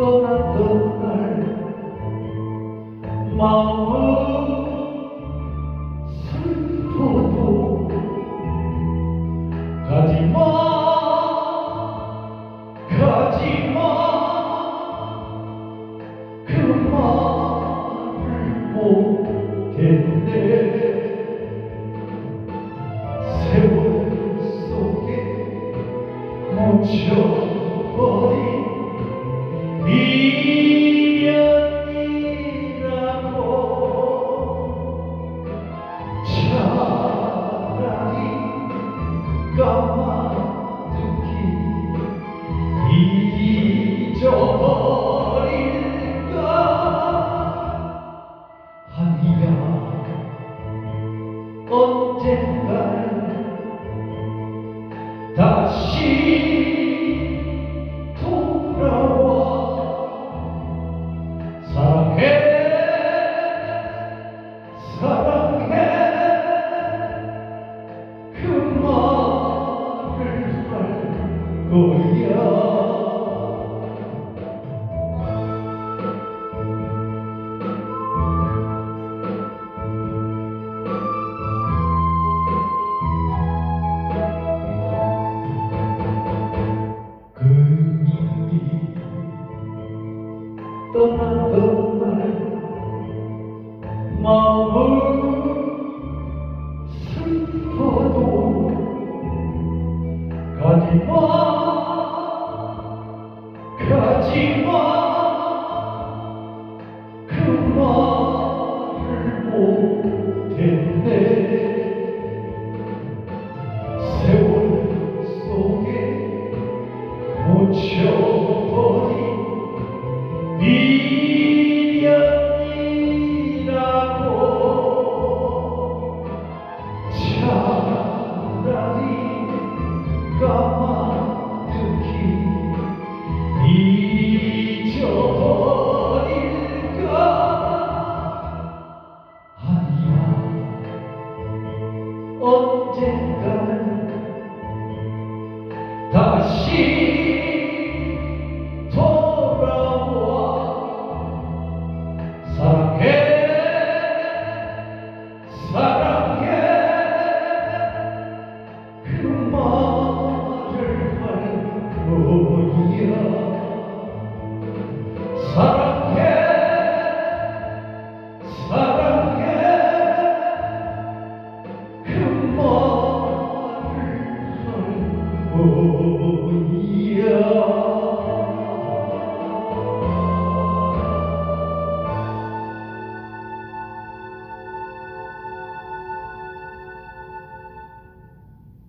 떠났던 날 마음 슬퍼도 가지마. 멈춰버린 미련이라고 차라리 까마득히 잊어버릴까? 하니야. 언젠가 다시 마음을 슬퍼도 가지 마. dead. yeah